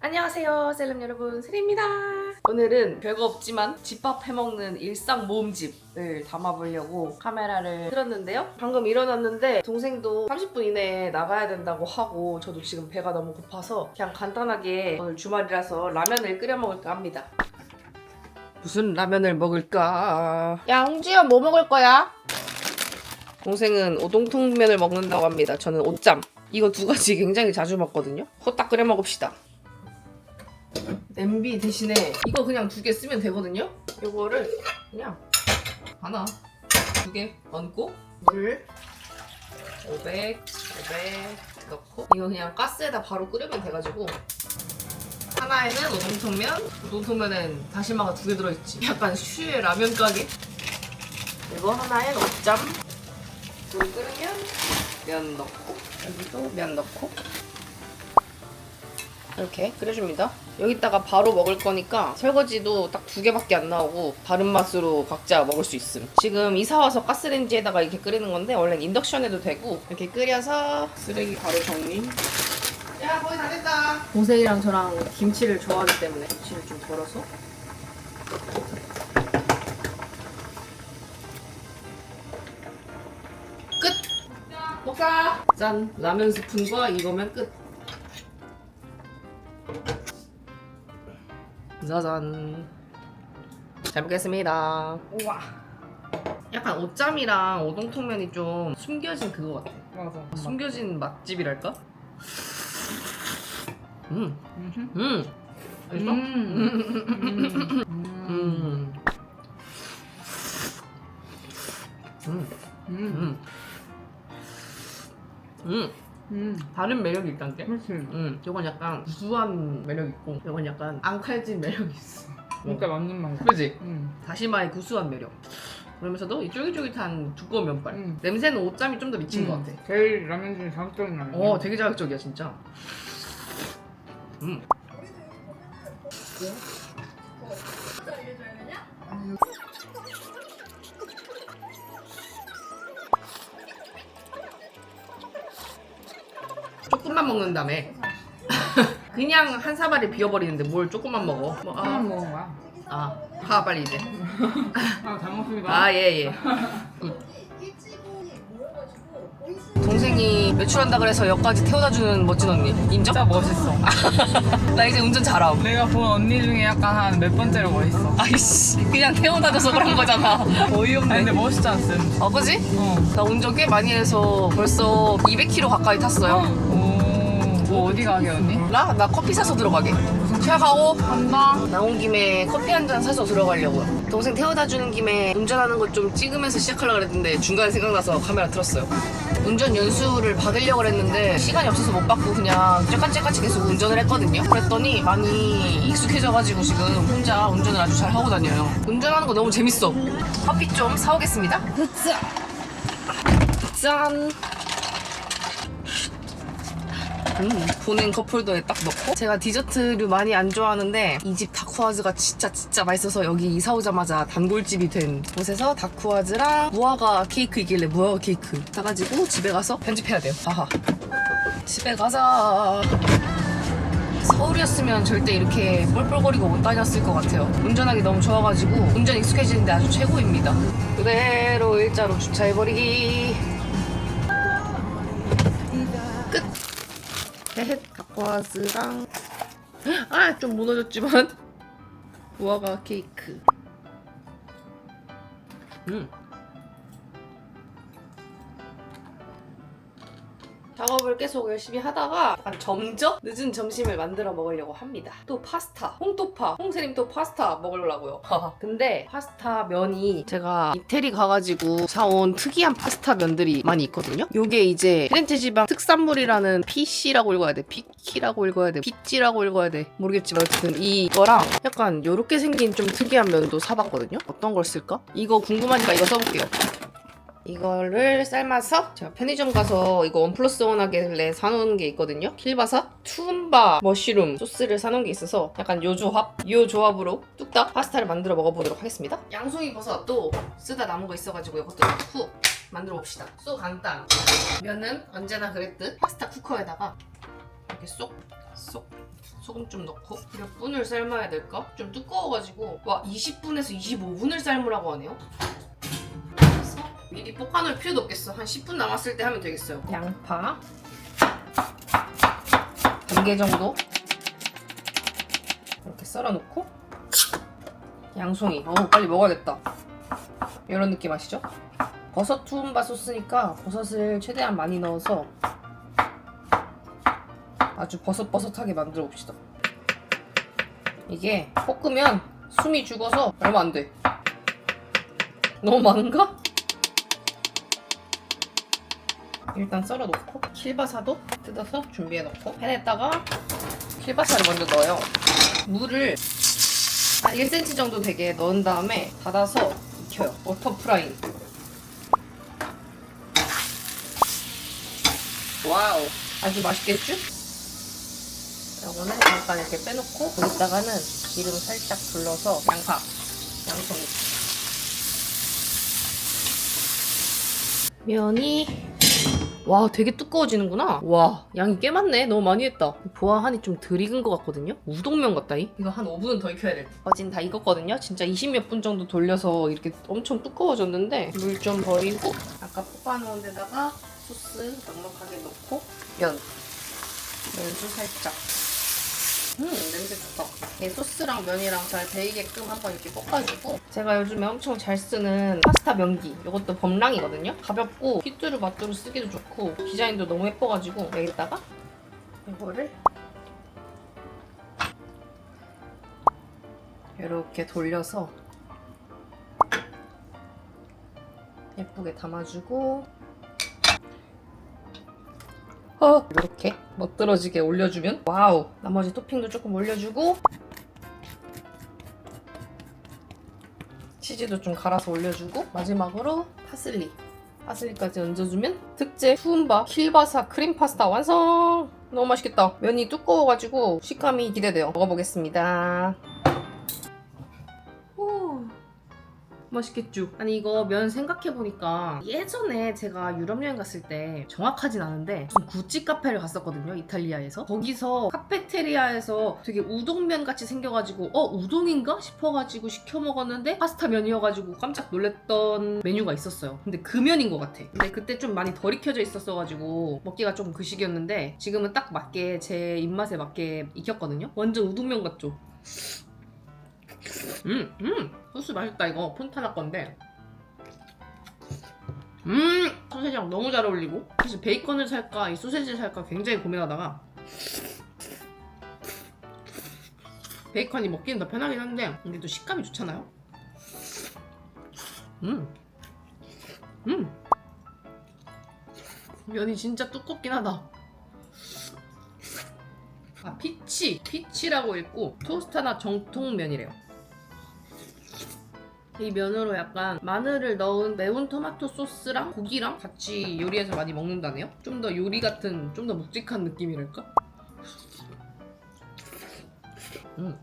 안녕하세요 셀럽 여러분. 세리입니다. 오늘은 별거 없지만 집밥 해먹는 일상 모음집을 담아보려고 카메라를 틀었는데요. 방금 일어났는데 동생도 30분 이내에 나가야 된다고 하고 저도 지금 배가 너무 고파서 그냥 간단하게 오늘 주말이라서 라면을 끓여 먹을까 합니다. 무슨 라면을 먹을까? 야 홍지연 뭐 먹을 거야? 동생은 오동통면을 먹는다고 합니다. 저는 오짬. 이거 두 가지 굉장히 자주 먹거든요. 호딱 끓여 먹읍시다 냄비 대신에 이거 그냥 두 개 쓰면 되거든요. 이거를 그냥 하나, 두 개 얹고 물 500, 500 넣고 이거 그냥 가스에다 바로 끓이면 돼가지고 하나에는 우동통면, 우동통면엔 다시마가 두 개 들어있지. 약간 슈의 라면 가게. 그리고 하나엔 옷짬. 물 끓으면 면 넣고 여기도 면 넣고 이렇게 끓여줍니다. 여기다가 바로 먹을 거니까 설거지도 딱 두 개밖에 안 나오고 다른 맛으로 각자 먹을 수 있음. 지금 이사 와서 가스레인지에다가 이렇게 끓이는 건데 원래는 인덕션에도 되고 이렇게 끓여서 쓰레기 바로 정리. 야 거의 다 됐다. 동생이랑 저랑 김치를 좋아하기 때문에 김치를 좀 덜어서. 끝. 먹자. 짠. 라면 스푼과 이거면 끝. 짜잔. 잘 먹겠습니다. 우와. 약간 옷짬이랑 오동통면이 좀 숨겨진 그거 같아. 맞아. 숨겨진 맛집이랄까? 음, 음. 음. 맛있어? 음. 음. 음. 음. 음. 음. 음. 다른 매력이 있단 게. 그렇지. 음. 이건 약간 구수한 매력 있고, 이건 약간 앙칼진 매력이 있어. 진짜 맞는 말. 그지? 음. 다시마의 구수한 매력. 그러면서도 이 쫄깃쫄깃한 두꺼운 면발. 음. 냄새는 옷잠이 좀 더 미친 것 같아. 제일 라면 중에 자극적인 라면. 어, 되게 자극적이야 진짜. 음. 먹는다며. 그냥 한 사발에 비워버리는데 뭘 조금만 먹어. 뭐, 하나 아, 먹은 거야. 아, 파 빨리 이제. 아, 잘 먹습니다. 아, 예, 예. 동생이 외출한다 그래서 역까지 태워다 주는 멋진 언니. 인정? 진짜 멋있어. 나 이제 운전 잘함. 내가 본 언니 중에 약간 한 몇 번째로 멋있어. 아이씨, 그냥 태워다 줘서 그런 거잖아. 어이없네. 아니, 근데 멋있지 않음. 어, 그지? 어. 나 운전 꽤 많이 해서 벌써 200km 가까이 탔어요. 오. 뭐 어디 가게 언니? 몰라? 나 커피 사서 들어가게. 잘 가고. 간다. 나온 김에 커피 한 잔 사서 들어가려고요. 동생 태워다 주는 김에 운전하는 것 좀 찍으면서 시작하려고 그랬는데 중간에 생각나서 카메라 틀었어요. 운전 연수를 받으려고 그랬는데 시간이 없어서 못 받고 그냥 째깍째깍이 계속 운전을 했거든요. 그랬더니 많이 익숙해져가지고 지금 혼자 운전을 아주 잘 하고 다녀요. 운전하는 거 너무 재밌어. 커피 좀 사오겠습니다. 짠! 음, 보낸 컵홀더에 딱 넣고? 제가 디저트류 많이 안 좋아하는데 이 집 다쿠아즈가 진짜 진짜 맛있어서 여기 이사 오자마자 단골집이 된 곳에서 다쿠아즈랑 무화과 케이크 있길래 무화과 케이크 사가지고 집에 가서 편집해야 돼요. 아하. 집에 가자. 서울이었으면 절대 이렇게 뻘뻘거리고 못 다녔을 것 같아요. 운전하기 너무 좋아가지고 운전 익숙해지는데 아주 최고입니다. 그대로 일자로 주차해버리기 헤헷 다쿠아즈랑. 아 좀 무너졌지만. 무화과 케이크. 음 작업을 계속 열심히 하다가 약간 점적 늦은 점심을 만들어 먹으려고 합니다. 또 파스타, 홍토파, 홍세림 또 파스타 먹으려고요. 근데 파스타 면이 제가 이태리 가가지고 사온 특이한 파스타 면들이 많이 있거든요. 요게 이제 피렌체 지방 특산물이라는 PC라고 읽어야 돼. 피키라고 읽어야 돼. 피찌라고 읽어야 돼. 모르겠지만 어쨌든 이거랑 약간 요렇게 생긴 좀 특이한 면도 사봤거든요. 어떤 걸 쓸까? 이거 궁금하니까 이거 써볼게요. 이거를 삶아서 제가 편의점 가서 이거 원 플러스 원 하길래 사놓은 게 있거든요. 킬바사, 투움바, 머쉬룸 소스를 사놓은 게 있어서 약간 요 조합, 요 조합으로 뚝딱 파스타를 만들어 먹어보도록 하겠습니다. 양송이 버섯도 쓰다 남은 거 있어가지고 이것도 후 만들어 봅시다. 쏘 간단. 면은 언제나 그랬듯 파스타 쿠커에다가 이렇게 쏙, 쏙 소금 좀 넣고 몇 분을 삶아야 될까? 좀 두꺼워가지고 와 20분에서 25분을 삶으라고 하네요. 미리 볶아놓을 필요도 없겠어. 한 10분 남았을 때 하면 되겠어요. 양파 반개 정도 이렇게 썰어놓고 양송이. 어 빨리 먹어야겠다. 이런 느낌 아시죠? 버섯 투움바 소스니까 버섯을 최대한 많이 넣어서 아주 버섯버섯하게 만들어 봅시다. 이게 볶으면 숨이 죽어서 얼마 안 돼. 너무 많은가? 일단 썰어 놓고 킬바사도 뜯어서 준비해 놓고 팬에다가 킬바사를 먼저 넣어요. 물을 한 1cm 정도 되게 넣은 다음에 닫아서 익혀요. 워터 프라잉. 와우. 아주 맛있겠죠? 이거는 잠깐 이렇게 빼놓고 거기다가는 기름 살짝 둘러서 양파, 양송이. 면이 와 되게 두꺼워지는구나. 와 양이 꽤 많네. 너무 많이 했다. 보아하니 좀 덜 익은 것 같거든요? 우동면 같다 이? 이거 한 5분은 더 익혀야 돼 어진 다 익었거든요? 진짜 20 몇 분 정도 돌려서 이렇게 엄청 두꺼워졌는데 물 좀 버리고 아까 볶아놓은 데다가 소스 넉넉하게 넣고 면. 면수 살짝 음 냄새 좋다. 이 소스랑 면이랑 잘 배이게끔 한번 이렇게 볶아주고. 제가 요즘에 엄청 잘 쓰는 파스타 면기 이것도 범랑이거든요? 가볍고 휘뚜루 맛두루 쓰기도 좋고 디자인도 너무 예뻐가지고 여기다가 이거를 이렇게 돌려서 예쁘게 담아주고 어, 이렇게 멋들어지게 올려주면 와우. 나머지 토핑도 조금 올려주고 치즈도 좀 갈아서 올려주고 마지막으로 파슬리. 파슬리까지 얹어주면 특제 투움바 킬바사 크림 파스타 완성! 너무 맛있겠다. 면이 두꺼워가지고 식감이 기대돼요. 먹어보겠습니다 맛있겠죠? 아니 이거 면 생각해보니까 예전에 제가 유럽 여행 갔을 때 정확하진 않은데 무슨 구찌 카페를 갔었거든요 이탈리아에서. 거기서 카페테리아에서 되게 우동면 같이 생겨가지고 어 우동인가? 싶어가지고 시켜 먹었는데 파스타 면이어가지고 깜짝 놀랐던 메뉴가 있었어요. 근데 그 면인 것 같아. 근데 그때 좀 많이 덜 익혀져 있었어가지고 먹기가 좀 그 시기였는데 지금은 딱 맞게 제 입맛에 맞게 익혔거든요. 완전 우동면 같죠? 음, 음, 소스 맛있다 이거 폰타나 건데. 음, 소세지랑 너무 잘 어울리고. 사실 베이컨을 살까 이 소세지를 살까 굉장히 고민하다가 베이컨이 먹기는 더 편하긴 한데 이게 또 식감이 좋잖아요. 음, 음, 면이 진짜 두껍긴 하다. 아, 피치, 피치라고 읽고 토스타나 정통면이래요. 이 면으로 약간 마늘을 넣은 매운 토마토 소스랑 고기랑 같이 요리해서 많이 먹는다네요. 좀 더 요리 같은, 좀 더 묵직한 느낌이랄까? 음.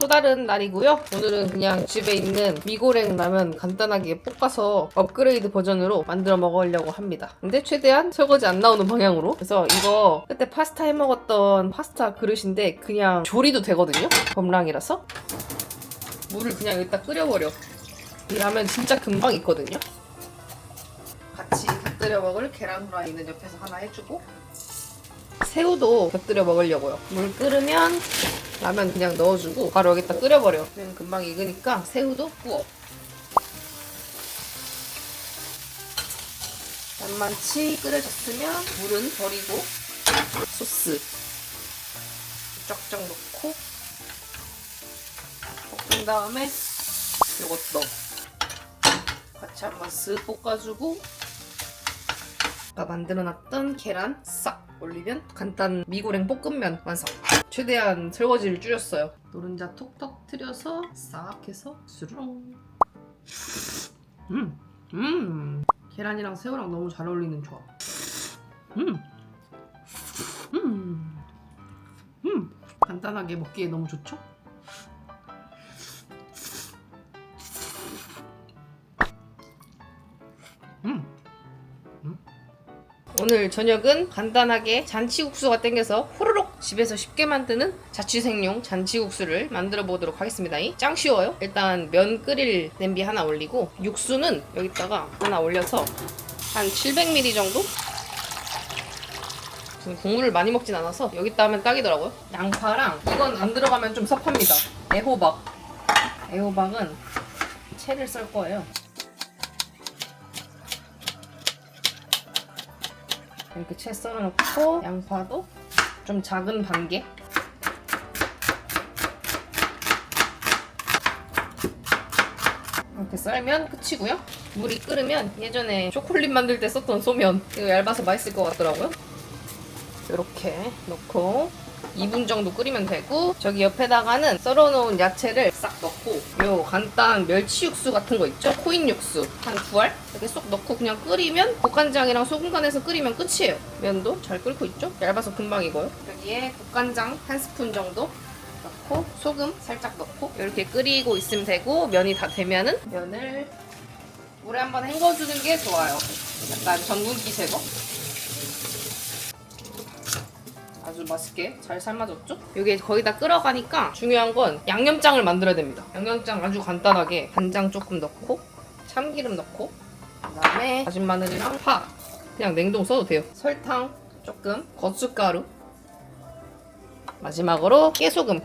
또 다른 날이고요. 오늘은 그냥 집에 있는 미고랭 라면 간단하게 볶아서 업그레이드 버전으로 만들어 먹으려고 합니다. 근데 최대한 설거지 안 나오는 방향으로. 그래서 이거 그때 파스타 해 먹었던 파스타 그릇인데 그냥 조리도 되거든요. 범랑이라서. 물을 그냥 여기다 끓여버려. 이 라면 진짜 금방 익거든요. 같이 곁들여 먹을 계란 후라이는 옆에서 하나 해주고 새우도 곁들여 먹으려고요. 물 끓으면 라면 그냥 넣어주고 바로 여기다 끓여버려. 그냥 금방 익으니까 새우도 구워. 만만치 끓여졌으면 물은 버리고 소스 쫙쫙 넣고 볶은 다음에 이것 넣어. 같이 한번 쓱 볶아주고 아까 만들어놨던 계란 싹 올리면 간단 미고랭 볶음면 완성. 최대한 설거지를 줄였어요. 노른자 톡 터트려서 싹 해서 수르렁. 음, 음. 계란이랑 새우랑 너무 잘 어울리는 조합. 음, 음, 음. 간단하게 먹기에 너무 좋죠? 오늘 저녁은 간단하게 잔치국수가 땡겨서 호로록 집에서 쉽게 만드는 자취생용 잔치국수를 만들어 보도록 하겠습니다. 짱 쉬워요. 일단 면 끓일 냄비 하나 올리고 육수는 여기다가 하나 올려서 한 700ml 정도? 국물을 많이 먹진 않아서 여기다 하면 딱이더라고요. 양파랑 이건 안 들어가면 좀 섭합니다. 애호박. 애호박은 채를 썰 거예요. 이렇게 채 썰어놓고 양파도 좀 작은 반개 이렇게 썰면 끝이고요. 물이 끓으면 예전에 초콜릿 만들 때 썼던 소면 이거 얇아서 맛있을 것 같더라고요. 이렇게 넣고 2분 정도 끓이면 되고 저기 옆에다가는 썰어놓은 야채를 싹 넣고 요 간단 멸치 육수 같은 거 있죠? 코인 육수 한 두 알 이렇게 쏙 넣고 그냥 끓이면 국간장이랑 소금 간해서 끓이면 끝이에요. 면도 잘 끓고 있죠? 얇아서 금방 익어요. 여기에 국간장 한 스푼 정도 넣고 소금 살짝 넣고 이렇게 끓이고 있으면 되고 면이 다 되면은 면을 물에 한번 헹궈주는 게 좋아요. 약간 전분기 제거. 아주 맛있게 잘 삶아졌죠? 이게 거의 다 끓어가니까 중요한 건 양념장을 만들어야 됩니다. 양념장 아주 간단하게 간장 조금 넣고 참기름 넣고 그다음에 다진 마늘이랑 파 그냥 냉동 써도 돼요. 설탕 조금 고춧가루 마지막으로 깨소금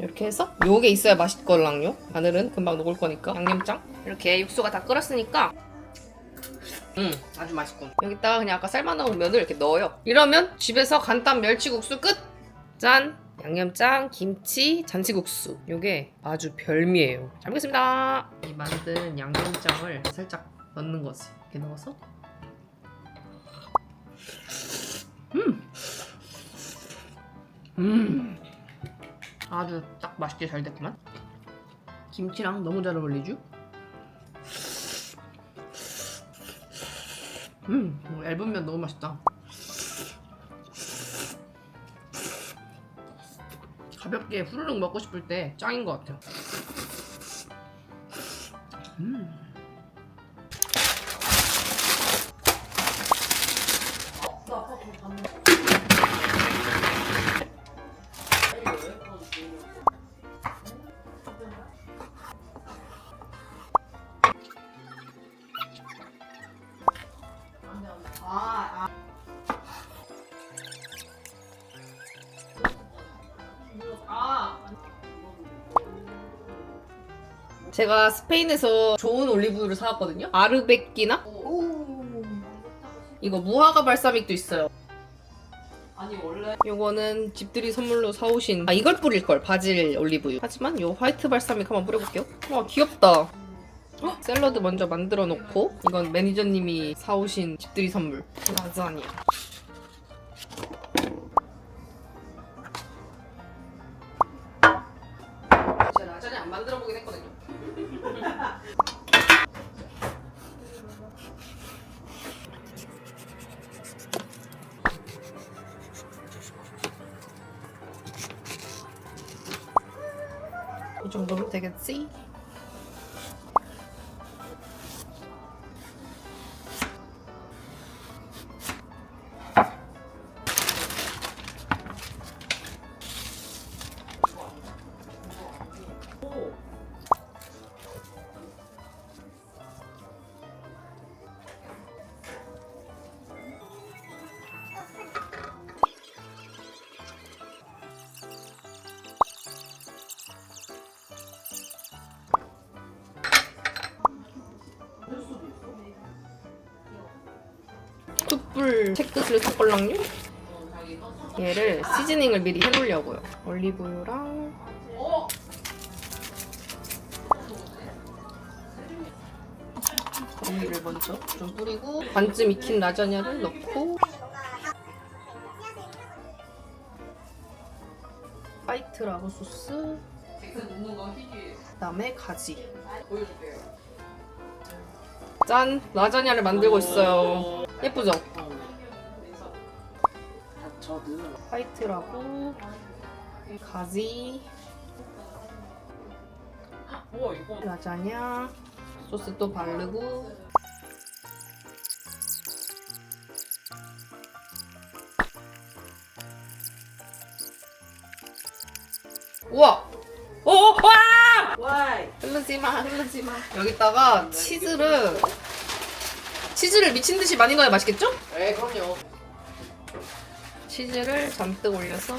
이렇게 해서 요게 있어야 맛있걸랑요 마늘은 금방 녹을 거니까 양념장 이렇게 육수가 다 끓었으니까 음 아주 맛있군. 여기다가 그냥 아까 삶아놓은 면을 이렇게 넣어요. 이러면 집에서 간단 멸치국수 끝! 짠! 양념장, 김치, 잔치국수. 요게 아주 별미예요. 잘 먹겠습니다. 이 만든 양념장을 살짝 넣는 거지. 이렇게 넣어서. 음! 음! 아주 딱 맛있게 잘 됐구만. 김치랑 너무 잘 어울리죠? 음, 뭐 얇은 면 너무 맛있다. 가볍게 후루룩 먹고 싶을 때 짱인 것 같아요. 음. 제가 스페인에서 좋은 올리브유를 사왔거든요. 아르베끼나? 이거 무화과 발사믹도 있어요. 아니 원래 요거는 집들이 선물로 사오신 아 이걸 뿌릴 걸 바질 올리브유. 하지만 요 화이트 발사믹 한번 뿌려볼게요. 와 귀엽다. 헉, 샐러드 먼저 만들어 놓고 이건 매니저님이 사오신 집들이 선물 라자냐. 제 정 숯불 채끝을 섞을랑요? 얘를 시즈닝을 미리 해놓으려고요. 올리브유랑 오일을 먼저 좀 뿌리고 반쯤 익힌 라자냐를 넣고 화이트 라브 소스 그다음에 가지 짠! 라자냐를 만들고 있어요. 예쁘죠? 저도. 화이트라고. 가지. 우와 이거. 라자냐. 소스 또 바르고. 우와. 오! 와! 와이 흐르지마. 흐르지마. 여기다가 치즈를 치즈를 미친 듯이 많이 넣어야 맛있겠죠? 에 그럼요. 치즈를 잔뜩 올려서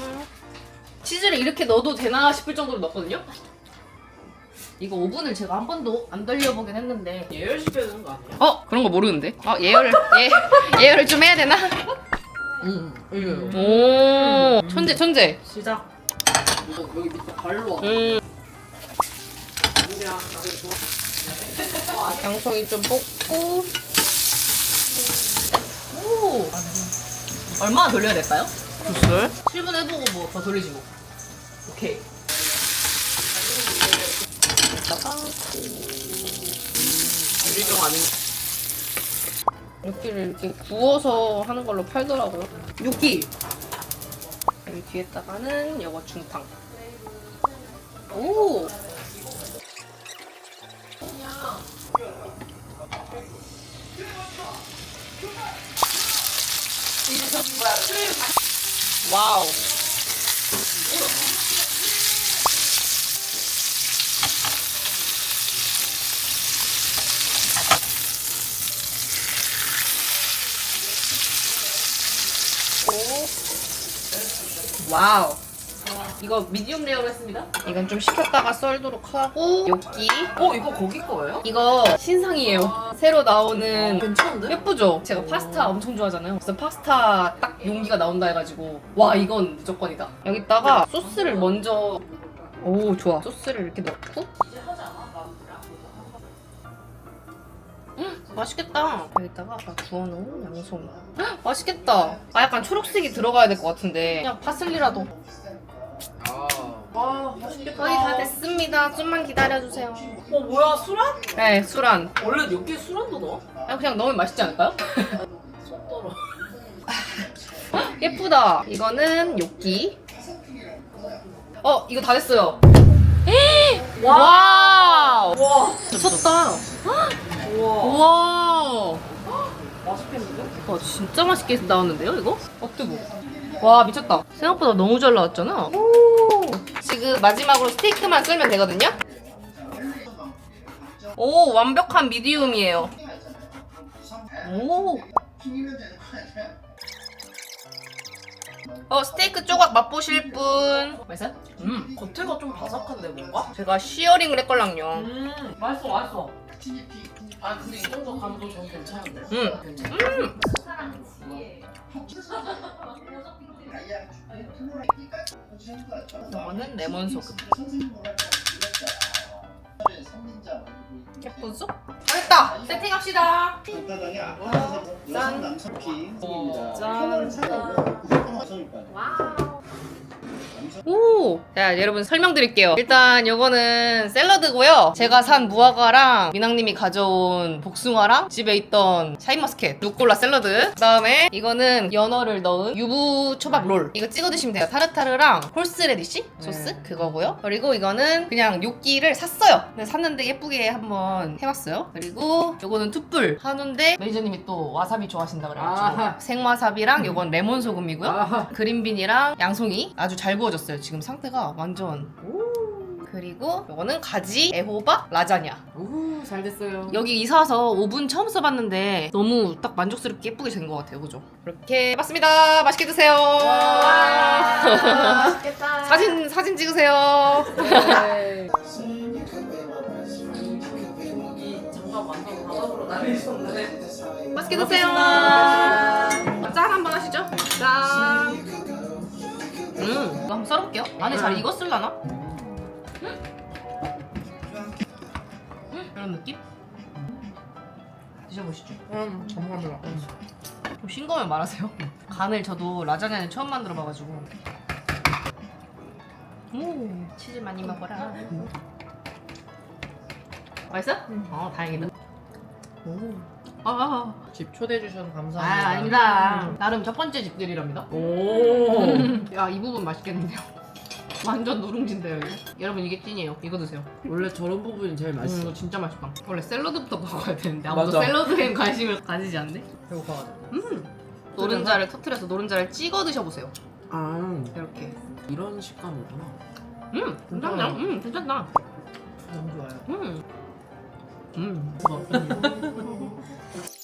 치즈를 이렇게 넣어도 되나 싶을 정도로 넣었거든요. 이거 오븐을 제가 한 번도 안 돌려보긴 했는데 예열시켜야 되는 거 아니야? 어 그런 거 모르는데 어 예열을 예 예열을 좀 해야 되나? 응. 이거 오 천재 천재. 시작. 이거 여기 밑에 발로 와. 음 좋아. 양송이 좀 볶고 오 얼마나 돌려야 될까요? 굿을 7분 해보고 뭐 더 돌리지 뭐. 오케이. 유리병 아닌. 육기를 이렇게 구워서 하는 걸로 팔더라고요. 육기. 여기 뒤에다가는 요거 중탕. 오. 와우. 이거 미디움 레어로 했습니다. 이건 좀 식혔다가 썰도록 하고 요끼. 어 이거 거기 거예요? 이거 신상이에요. 새로 나오는 괜찮은데? 예쁘죠? 제가 파스타 엄청 좋아하잖아요. 그래서 파스타 딱 용기가 나온다 해가지고 와 이건 무조건이다. 여기다가 소스를 먼저 오 좋아. 소스를 이렇게 넣고 음, 맛있겠다. 여기다가 아까 구워놓은 양송이. 헉, 맛있겠다. 아 약간 초록색이 들어가야 될 것 같은데 그냥 파슬리라도. 아. 와. 거의 다 됐습니다. 좀만 기다려주세요. 어 뭐야 수란? 네, 술안. 원래 여기에 수란도 넣어? 아, 그냥 넣으면 맛있지 않을까요? 손 떨어. 예쁘다. 이거는 요끼. 어, 이거 다 됐어요. 와우. 와. 미쳤다. 우와. 우와. 맛있겠는데? 와, 진짜 맛있게 나왔는데요, 이거? 어, 뜨고. 와, 미쳤다. 생각보다 너무 잘 나왔잖아. 지금 마지막으로 스테이크만 썰면 되거든요? 오, 완벽한 미디움이에요. 오. 어, 스테이크 조각 맛보실 분. 맛있어요? 음 겉에가 좀 바삭한데 뭔가? 제가 시어링을 했걸랑요. 음 맛있어 맛있어. 아 근데 이 정도 감도 전 괜찮은데. 음. 괜찮아. 음. 이거는 레몬 소금. 예쁘죠? 됐다! 세팅합시다! 짠. 오! 자, 여러분 설명드릴게요. 일단 요거는 샐러드고요. 제가 산 무화과랑 미낭님이 가져온 복숭아랑 집에 있던 샤인머스켓 루꼴라 샐러드. 그다음에 이거는 연어를 넣은 유부 초밥 롤. 이거 찍어 드시면 돼요. 타르타르랑 홀스레디시 소스 네. 그거고요. 그리고 이거는 그냥 요끼를 샀어요. 근데 샀는데 예쁘게 한번 해봤어요. 그리고 요거는 툭불 한우인데 매니저님이 또 와사비 좋아하신다 그래가지고 아하. 생와사비랑 요건 레몬 소금이고요. 아하. 그린빈이랑 양송이 아주 잘 구워졌어요. 지금 상태가 완전. 그리고 요거는 가지 애호박 라자냐. 오 잘 됐어요. 여기 이사 와서 오븐 처음 써봤는데 너무 딱 만족스럽게 예쁘게 된 것 같아요. 그죠? 그렇게 해봤습니다. 맛있게 드세요. 맛있겠다. 사진 사진 찍으세요. 네. 이 장갑 완전 바닥으로 날리셨네. 맛있게 드세요. 짠 한번 하시죠. 짠. 음, 이거 한번 썰어볼게요. 안에 잘 음. 익었을라나? 음? 음, 이런 느낌? 드셔보시죠. 음 감사합니다. 좀 싱거우면 말하세요. 간을 저도 라자냐는 처음 만들어 봐가지고. 오, 치즈 많이 먹어라. 맛있어? 어, 다행이다. 오. 아, 집 초대해 주셔서 아, 감사합니다. 아닙니다. 나름 첫 번째 집들이랍니다. 오. 야, 이 부분 맛있겠는데요? 완전 누룽지인데요, 이거? 여러분, 이게 찐이에요. 이거 드세요. 원래 저런 부분이 제일 음, 맛있어. 이거 진짜 맛있다. 원래 샐러드부터 먹어야 되는데 아무도 맞아. 샐러드에 관심을 가지지 않네. 배고파가지고. 음. 노른자를 터트려서 노른자를 찍어 드셔보세요. 아 이렇게. 이런 식감이구나. 음, 괜찮다. 음, 괜찮다. 너무 좋아요. 음. 음. 일?